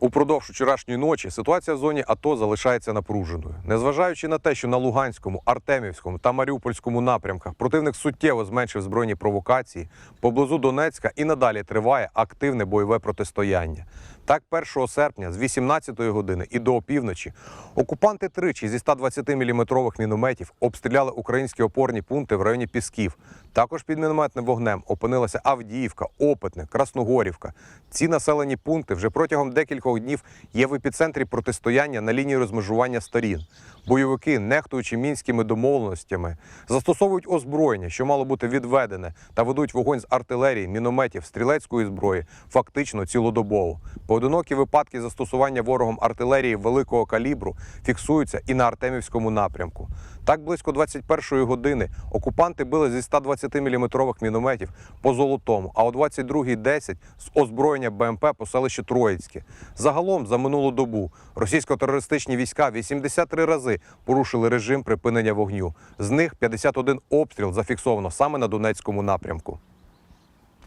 Упродовж вчорашньої ночі ситуація в зоні АТО залишається напруженою. Незважаючи на те, що на Луганському, Артемівському та Маріупольському напрямках противник суттєво зменшив збройні провокації, поблизу Донецька і надалі триває активне бойове протистояння. Так, 1 серпня з 18-ї години і до опівночі окупанти тричі зі 120-мм мінометів обстріляли українські опорні пункти в районі Пісків. Також під мінометним вогнем опинилася Авдіївка, Опитне, Красногорівка. Ці населені пункти вже протягом декількох днів є в епіцентрі протистояння на лінії розмежування сторін. Бойовики, нехтуючи мінськими домовленостями, застосовують озброєння, що мало бути відведене, та ведуть вогонь з артилерії, мінометів, стрілецької зброї, фактично цілодобово. Поодинокі випадки застосування ворогом артилерії великого калібру фіксуються і на Артемівському напрямку. Так близько 21-ї години окупанти били зі 120-мм мінометів по золотому, а о 22.10 з озброєння БМП по селищі Троїцьке. Загалом за минулу добу російсько-терористичні війська 83 рази порушили режим припинення вогню. З них 51 обстріл зафіксовано саме на Донецькому напрямку.